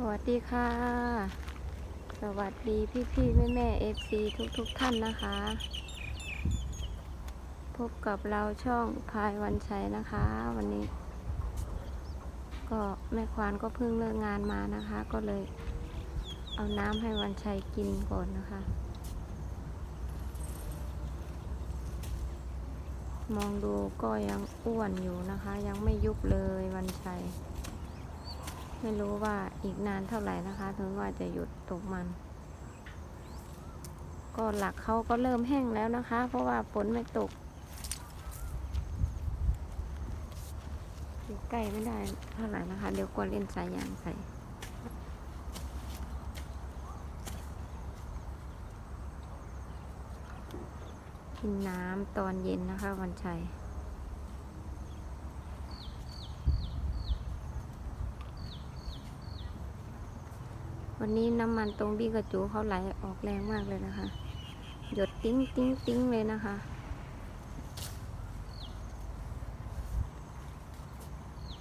สวัสดีค่ะ สวัสดีพี่พี่แม่แม่เอฟซีทุกทุกท่านนะคะ พบกับเราช่องพายวันชัยนะคะ วันนี้ ก็แม่ควานก็เพิ่งเลิกงานมานะคะ ก็เลย เอาน้ำให้วันชัยกินก่อนนะคะ มองดูก็ยังอ้วนอยู่นะคะ ยังไม่ยุบเลยวันชัย ไม่รู้ว่าอีกนานเท่าไหร่นะคะ ถึงว่าจะหยุดตกมัน ก็หลักเขาก็เริ่มแห้งแล้วนะคะ เพราะว่าฝนไม่ตกอยู่ใกล้ไม่ได้เท่าไหร่นะคะ เดี๋ยวกลัวเล่นสายยางใส่กินน้ำตอนเย็นนะคะ วันชัย วันนี้น้ำมันตรงบี้กระจูเขาไหลออกแรงมากเลยนะคะ หยดติ้งติ้งติ้งเลยนะคะ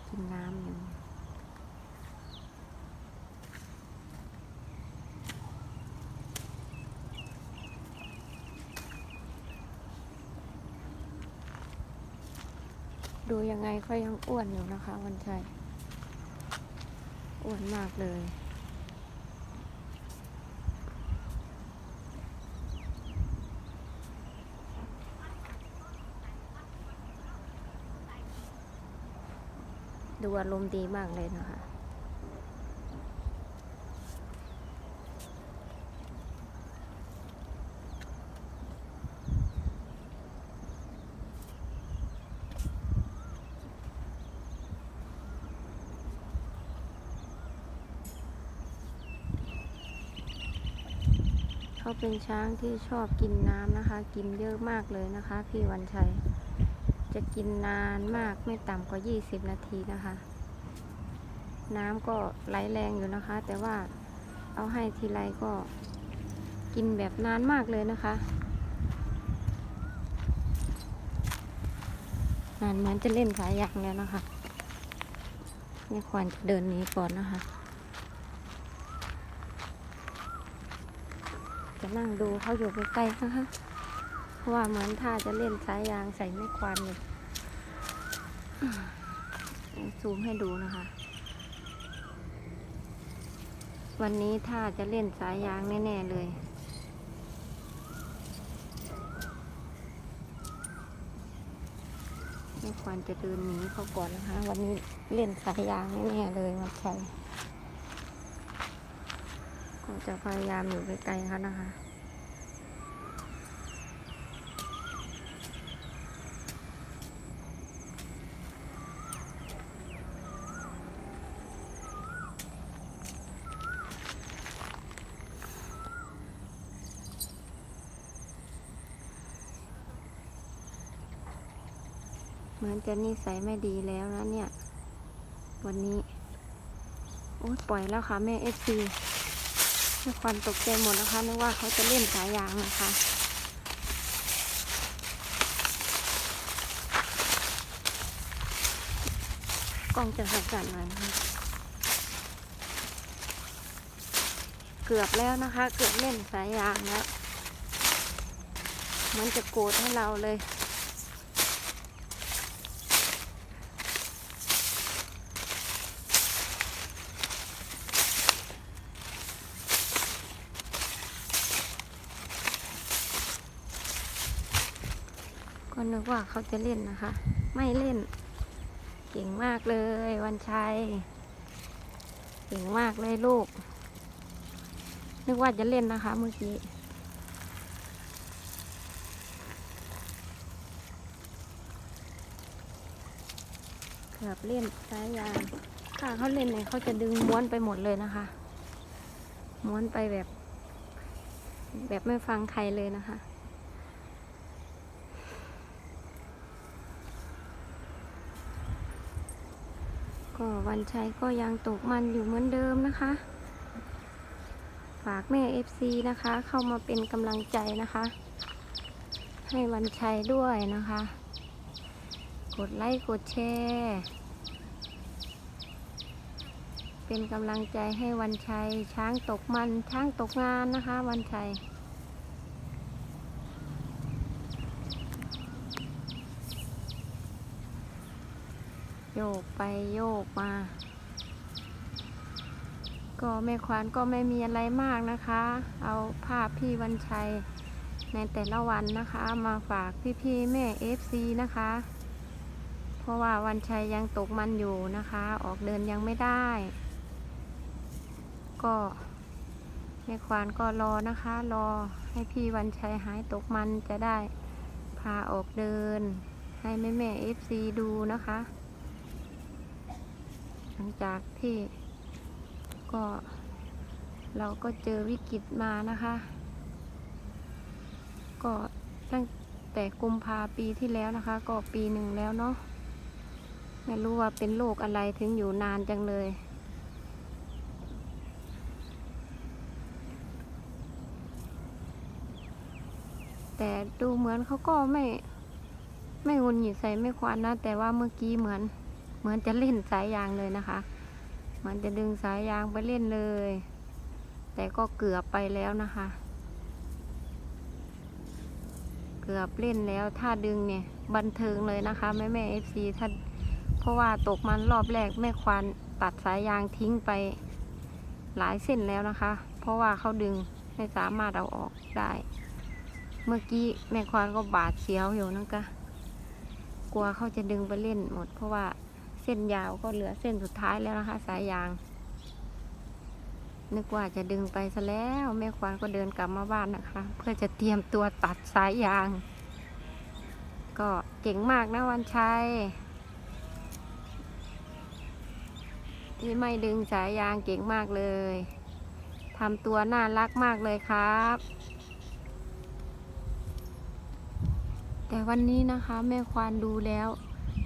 กินน้ำอยู่ดูยังไงก็ยังอ้วนอยู่นะคะ วันชัย อ้วนมากเลย ดูอารมณ์ดีมากเลยนะคะ เขาเป็นช้างที่ชอบกินน้ำนะคะ กินเยอะมากเลยนะคะ พี่วันชัย จะกินนานมากไม่ต่ำกว่า 20 นาทีนะคะ น้ำก็ไหลแรงอยู่นะคะ แต่ว่าเอาให้ทีไรก็กินแบบนานมากเลยนะคะ นานเหมือนจะเล่นสายยางแล้วนะคะนี่ควรจะเดินหนีก่อนนะคะ จะนั่งดูเขาอยู่ใกล้ๆนะคะ ราะว่าเหมือนท่าจะเล่นสายยางใส่ไม่ควานเลยซูมให้ดูนะคะ วันนี้ท่าจะเล่นสายยางแน่ ๆ เลยไม่ควรจะเดินหนีเขาก่อนนะคะ วันนี้เล่นสายยางแน่ ๆ เลยมาใช่ก็จะพยายามอยู่ไกลๆเขานะคะ เหมือนจะนิสัยไม่ดีแล้วนะเนี่ย วันนี้ โอ้ปล่อยแล้วค่ะ แม่เอฟซีให้ควันตกใจหมดนะคะนึกว่าเขาจะเล่นสายยางนะคะกล้องจะสั่นๆหน่อยนะคะเกือบแล้วนะคะ เกือบเล่นสายยางแล้วมันจะโกรธให้เราเลย ก็นึกว่าเขาจะเล่นนะคะ ไม่เล่น เก่งมากเลยวันชัย เก่งมากเลยลูก นึกว่าจะเล่นนะคะ เมื่อกี้เกือบเล่นสายยางถ้าเขาเล่นเนี่ยเขาจะดึงม้วนไปหมดเลยนะคะ ม้วนไปแบบ แบบไม่ฟังใครเลยนะคะ ก็ วันชัยก็ยังตกมันอยู่เหมือนเดิมนะคะ ฝากแม่ FC นะคะ เข้ามาเป็นกำลังใจนะคะ ให้วันชัยด้วยนะคะ กดไลค์กดแชร์เป็นกำลังใจให้วันชัยช้างตกมันช้างตกงานนะคะ วันชัย โยกไปโยกมา ก็แม่ควานก็ไม่มีอะไรมากนะคะ เอาภาพพี่วันชัยในแต่ละวันนะคะ มาฝากพี่ๆแม่ FC นะคะ เพราะว่าวันชัยยังตกมันอยู่นะคะ ออกเดินยังไม่ได้ ก็แม่ควานก็รอนะคะ รอให้พี่วันชัยหายตกมันจะได้พาออกเดินให้แม่แม่ FC ดูนะคะ หลังจากที่ ก็ เราก็เจอวิกฤตมานะคะ ก็ตั้งแต่กุมภาปีที่แล้วนะคะ ก็ปีหนึ่งแล้วเนาะไม่รู้ว่าเป็นโรคอะไรถึงอยู่นานจังเลย แต่ดูเหมือนเขาก็ไม่ไม่งุนหงิดใส่ไม่ควานนะ แต่ว่าเมื่อกี้เหมือน มือนจะเล่นสายยางเลยนะคะ เหมือนจะดึงสายยางไปเล่นเลย แต่ก็เกือบไปแล้วนะคะ เกือบเล่นแล้วถ้าดึงเนี่ยบันเทิงเลยนะคะแม่แม่เอฟซีถ้าเพราะว่าตกมันรอบแรกแม่ควานตัดสายยางทิ้งไปหลายเส้นแล้วนะคะ เพราะว่าเขาดึงไม่สามารถเอาออกได้ เมื่อกี้แม่ควานก็บาดเสียวอยู่นะคะกลัวเขาจะดึงไปเล่นหมด เพราะว่า ส้นยาวก็เหลือเส้นสุดท้ายแล้วนะคะ สายยาง นึกว่าจะดึงไปซะแล้ว แม่ควานก็เดินกลับมาบ้านนะคะ เพื่อจะเตรียมตัวตัดสายยาง ก็เก่งมากนะวันชัยที่ไม่ดึงสายยางเก่งมากเลยทำตัวน่ารักมากเลยครับ แต่วันนี้นะคะ แม่ควานดูแล้ว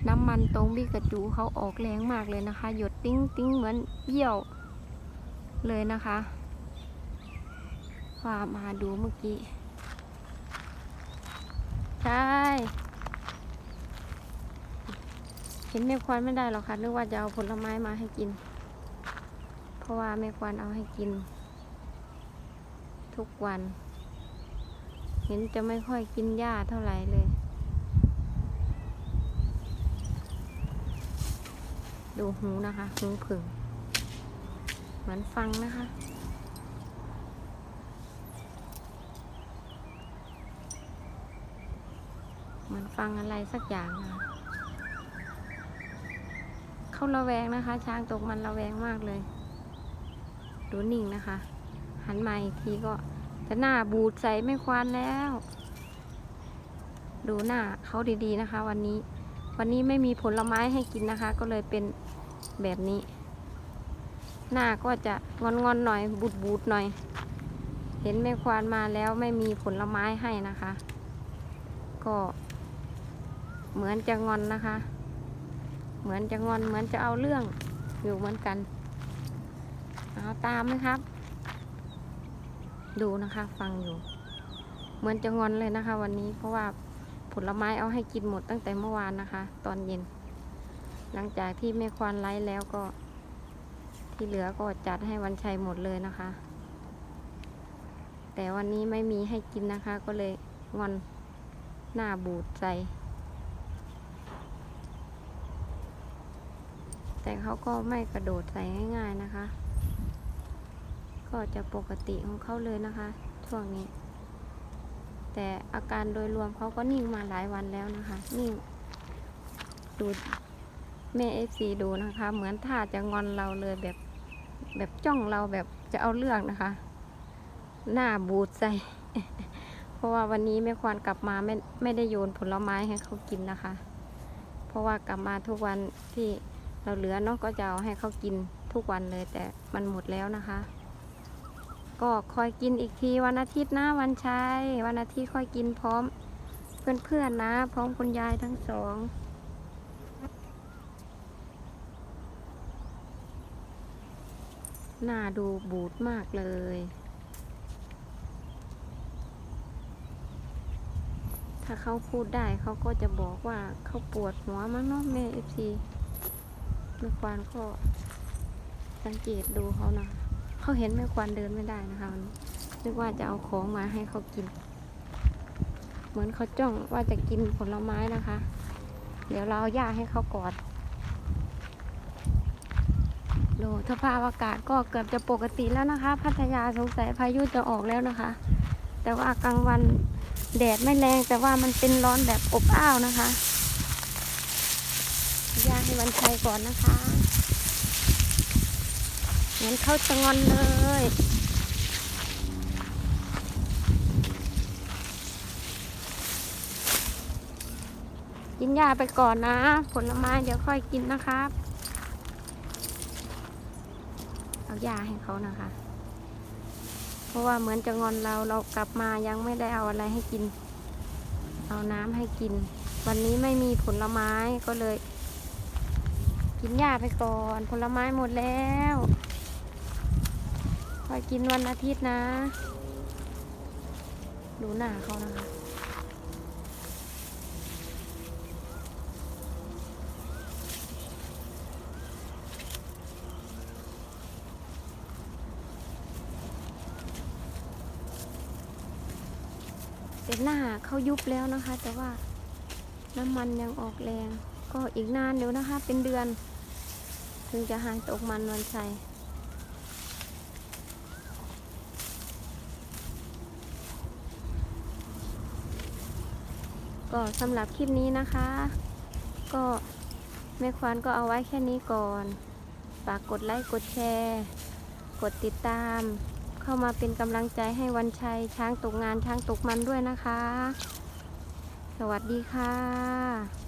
น้ำมันตรงบิกระจูเขาออกแรงมากเลยนะคะ หยดติ้งติ้งเหมือนเยี่ยวเลยนะคะว่ามาดูเมื่อกี้ ใช่ เห็นแม่ควานไม่ได้หรอกค่ะ นึกว่าจะเอาผลไม้มาให้กิน เพราะว่าแม่ควานเอาให้กิน ทุกวัน เห็นจะไม่ค่อยกินหญ้าเท่าไหร่เลย ดูหูนะคะหูผึ่งเหมือนฟังนะคะ เหมือนฟังอะไรสักอย่างนะเขาระแวงนะคะ ช้างตกมันระแวงมากเลย ดูนิ่งนะคะ หันมาอีกทีก็จะหน้าบูดใส่ไม่ควานแล้ว ดูหน้าเขาดีๆนะคะ วันนี้วันนี้ไม่มีผลไม้ให้กินนะคะ ก็เลยเป็น แบบนี้ หน้าก็จะงอนๆหน่อยบูดบูดหน่อย เห็นแม่ควานมาแล้วไม่มีผลไม้ให้นะคะ ก็เหมือนจะงอนนะคะ เหมือนจะงอนเหมือนจะเอาเรื่องอยู่เหมือนกัน เอาตามไหมครับ ดูนะคะฟังอยู่ เหมือนจะงอนเลยนะคะ วันนี้เพราะว่าผลไม้เอาให้กินหมดตั้งแต่เมื่อวานนะคะ ตอนเย็น หลังจากที่แม่ควานไล่แล้วก็ ที่เหลือก็จัดให้วันชัยหมดเลยนะคะ แต่วันนี้ไม่มีให้กินนะคะ ก็เลยงอนหน้าบูดใส่แต่เขาก็ไม่กระโดดใส่ง่ายๆนะคะ ก็จะปกติของเขาเลยนะคะ ช่วงนี้ แต่อาการโดยรวมเขาก็นิ่งมาหลายวันแล้วนะคะ นิ่งดู แม่เอฟซีดูนะคะ เหมือนท่าจะงอนเราเลยแบบแบบจ้องเราแบบจะเอาเรื่องนะคะ หน้าบูดใส่ เพราะว่าวันนี้แม่ควานกลับมาไม่ไม่ได้โยนผลไม้ให้เขากินนะคะ เพราะว่ากลับมาทุกวันที่เราเหลือเนาะก็จะเอาให้เขากินทุกวันเลยแต่มันหมดแล้วนะคะ ก็คอยกินอีกทีวันอาทิตย์นะวันชัยวันอาทิตย์ค่อยกินพร้อมเพื่อนๆนะ พร้อมคุณยายทั้งสอง น้าดูบูดมากเลย ถ้าเขาพูดได้เขาก็จะบอกว่าเขาปวดหัวมั้งเนาะแม่เอฟซีแม่ควานก็สังเกตดูเขานะเขาเห็นไม่ควรเดินไม่ได้นะคะมันนึกว่าจะเอาของมาให้เขากิน เหมือนเขาจ้องว่าจะกินผลไม้นะคะ เดี๋ยวเราเอาหญ้าให้เขากอด ดูสภาพอากาศก็เกือบจะปกติแล้วนะคะ พัทยาสงสัยพายุจะออกแล้วนะคะ แต่ว่ากลางวันแดดไม่แรงแต่ว่ามันเป็นร้อนแบบอบอ้าวนะคะหญ้าให้วันชัยก่อนนะคะเหมือนเข้าจะงอนเลยกินยาไปก่อนนะ ผลไม้เดี๋ยวค่อยกินนะครับ เอายาให้เขานะคะ เพราะว่าเหมือนจะงอนเราเรากลับมายังไม่ได้เอาอะไรให้กิน เอาน้ำให้กิน วันนี้ไม่มีผลไม้ก็เลย กินยาไปก่อน ผลไม้หมดแล้วคอยกินวันอาทิตย์นะ ดูหน้าเขานะคะ แต่หน้าเขายุบแล้วนะคะ แต่ว่าน้ำมันยังออกแรง ก็อีกนานเดี๋ยวนะคะ เป็นเดือน ถึงจะหายตกมันวันชัยก็สำหรับคลิปนี้นะคะ ก็แม่ควานก็เอาไว้แค่นี้ก่อน ฝากกดไลค์ กดแชร์ กดติดตาม เข้ามาเป็นกำลังใจให้วันชัย ช้างตกงานช้างตกมันด้วยนะคะ สวัสดีค่ะ